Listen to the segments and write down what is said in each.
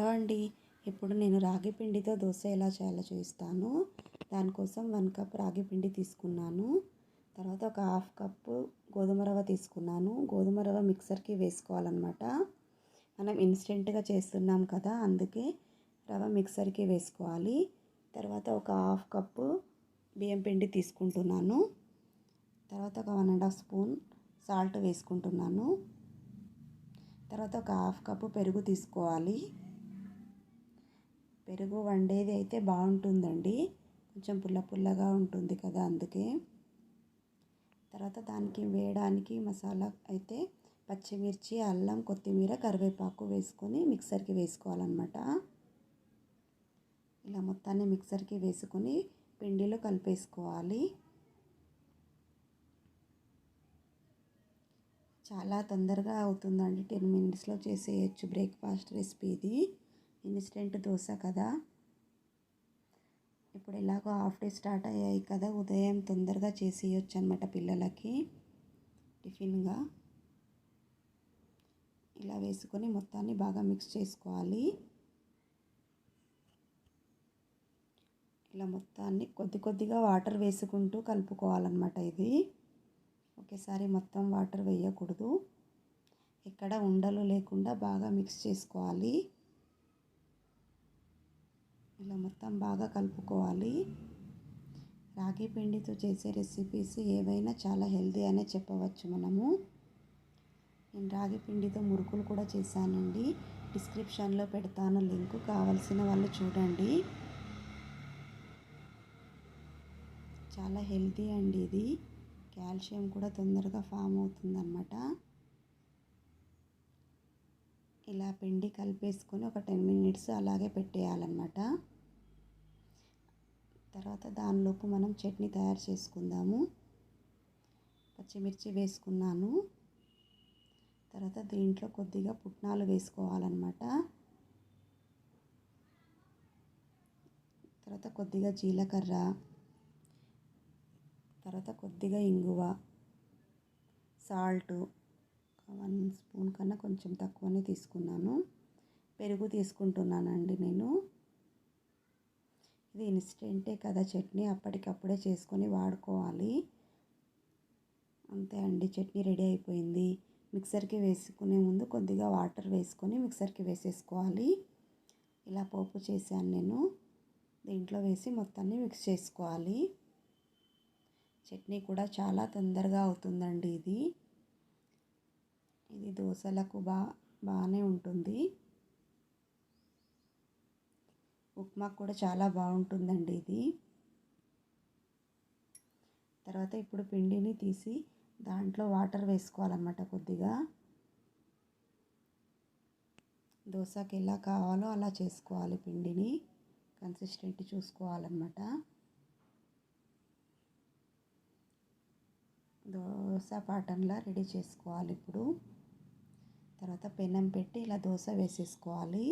Hello అండి? ఇప్పుడు నేను రాగి పిండితో దోశ ఎలా చేయాలో చూపిస్తాను. దానికోసం వన్ కప్ రాగి పిండి తీసుకున్నాను. తర్వాత ఒక హాఫ్ కప్పు గోధుమ రవ్వ తీసుకున్నాను. గోధుమ రవ్వ మిక్సర్కి వేసుకోవాలన్నమాట. మనం ఇన్స్టెంట్గా చేస్తున్నాం కదా అందుకే రవ్వ మిక్సర్కి వేసుకోవాలి. తర్వాత ఒక హాఫ్ కప్పు బియ్యం పిండి తీసుకుంటున్నాను. తర్వాత ఒక one and half spoon salt వేసుకుంటున్నాను. తర్వాత ఒక హాఫ్ కప్పు పెరుగు తీసుకోవాలి. పెరుగు వండేది అయితే బాగుంటుందండి. కొంచెం పుల్ల పుల్లగా ఉంటుంది కదా అందుకే. తర్వాత దానికి వేయడానికి మసాలా అయితే పచ్చిమిర్చి అల్లం కొత్తిమీర కరివేపాకు వేసుకొని మిక్సర్కి వేసుకోవాలన్నమాట. ఇలా మొత్తాన్ని మిక్సర్కి వేసుకొని పిండిలో కలిపేసుకోవాలి. చాలా తొందరగా అవుతుందండి. టెన్ మినిట్స్లో చేసేయచ్చు బ్రేక్ఫాస్ట్ రెసిపీ ఇది. ఇన్స్టెంట్ దోశ కదా. ఇప్పుడు ఎలాగో హాఫ్ డే స్టార్ట్ అయ్యాయి కదా ఉదయం తొందరగా చేసేయచ్చు అనమాట పిల్లలకి టిఫిన్గా. ఇలా వేసుకొని మొత్తాన్ని బాగా మిక్స్ చేసుకోవాలి. ఇలా మొత్తాన్ని కొద్ది కొద్దిగా వాటర్ వేసుకుంటూ కలుపుకోవాలన్నమాట ఇది. ఒకేసారి మొత్తం వాటర్ వేయకూడదు. ఎక్కడ ఉండలు లేకుండా బాగా మిక్స్ చేసుకోవాలి. ఇలా మొత్తం బాగా కలుపుకోవాలి. రాగి పిండితో చేసే రెసిపీస్ ఏవైనా చాలా హెల్తీ అనే చెప్పవచ్చు మనము. నేను రాగి పిండితో మురుకులు కూడా చేశానండి. డిస్క్రిప్షన్లో పెడతాను లింక్ కావలసిన వాళ్ళు చూడండి. చాలా హెల్తీ అండి ఇది. కాల్షియం కూడా తొందరగా ఫామ్ అవుతుందన్నమాట. ఇలా పిండి కలిపేసుకొని ఒక టెన్ మినిట్స్ అలాగే పెట్టేయాలన్నమాట. తర్వాత దానిలోపు మనం చట్నీ తయారు చేసుకుందాము. పచ్చిమిర్చి వేసుకున్నాను. తర్వాత దీంట్లో కొద్దిగా పుట్నాలు వేసుకోవాలన్నమాట. తర్వాత కొద్దిగా జీలకర్ర. తర్వాత కొద్దిగా ఇంగువ. సాల్ట్. వన్ స్పూన్ కన్నా కొంచెం తక్కువనే తీసుకున్నాను. పెరుగు తీసుకుంటున్నానండి నేను. ఇది ఇన్స్టెంటే కదా చట్నీ అప్పటికప్పుడే చేసుకొని వాడుకోవాలి. అంతే అండి చట్నీ రెడీ అయిపోయింది. మిక్సర్కి వేసుకునే ముందు కొద్దిగా వాటర్ వేసుకొని మిక్సర్కి వేసేసుకోవాలి. ఇలా పోపు చేశాను నేను. దీంట్లో వేసి మొత్తాన్ని మిక్స్ చేసుకోవాలి. చట్నీ కూడా చాలా తొందరగా అవుతుందండి ఇది. ఇది దోశలకు బా బాగానే ఉంటుంది. ఉప్మా కూడా చాలా బాగుంటుందండి ఇది. తర్వాత ఇప్పుడు పిండిని తీసి దాంట్లో వాటర్ వేసుకోవాలన్నమాట కొద్దిగా. దోశకి ఎలా కావాలో అలా చేసుకోవాలి పిండిని. కన్సిస్టెంట్ చూసుకోవాలన్నమాట. దోశ పాటంలా రెడీ చేసుకోవాలి ఇప్పుడు. తర్వాత పెనం పెట్టి ఇలా దోశ వేసేసుకోవాలి.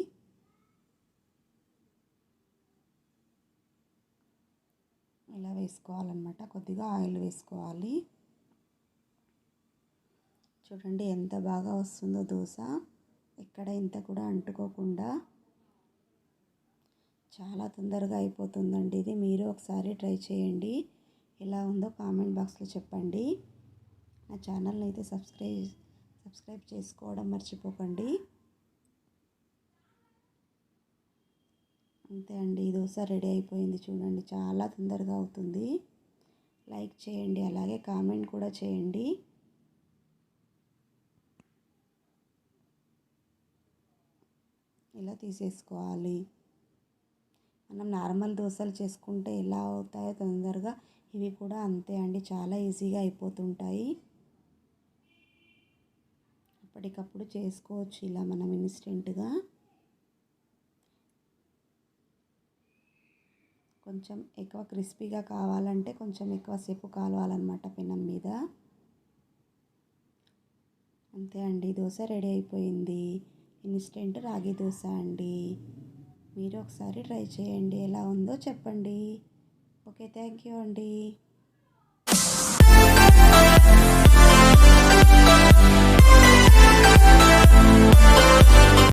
ఇలా వేసుకోవాలన్నమాట. కొద్దిగా ఆయిల్ వేసుకోవాలి. చూడండి ఎంత బాగా వస్తుందో దోశ. ఎక్కడ ఇంత కూడా అంటుకోకుండా చాలా తొందరగా అయిపోతుందండి ఇది. మీరు ఒకసారి ట్రై చేయండి. ఎలా ఉందో కామెంట్ బాక్స్లో చెప్పండి. నా ఛానల్ని అయితే సబ్స్క్రైబ్ సబ్స్క్రైబ్ చేసుకోవడం మర్చిపోకండి. అంతే అండి. దోశ రెడీ అయిపోయింది చూడండి. చాలా తొందరగా అవుతుంది. లైక్ చేయండి. అలాగే కామెంట్ కూడా చేయండి. ఇలా తీసేసుకోవాలి? మనం నార్మల్ దోశలు చేసుకుంటే ఎలా అవుతాయో తొందరగా ఇవి కూడా అంతే అండి. చాలా ఈజీగా అయిపోతుంటాయి. అప్పటికప్పుడు చేసుకోవచ్చు ఇలా మనం ఇన్స్టెంట్గా. కొంచెం ఎక్కువ క్రిస్పీగా కావాలంటే కొంచెం ఎక్కువ సేపు కాలవాలన్నమాట పెనం మీద. అంతే అండి దోశ రెడీ అయిపోయింది. ఇన్స్టెంట్ రాగి దోశ అండి. మీరు ఒకసారి ట్రై చేయండి ఎలా ఉందో చెప్పండి. ఓకే థ్యాంక్ యూ అండి.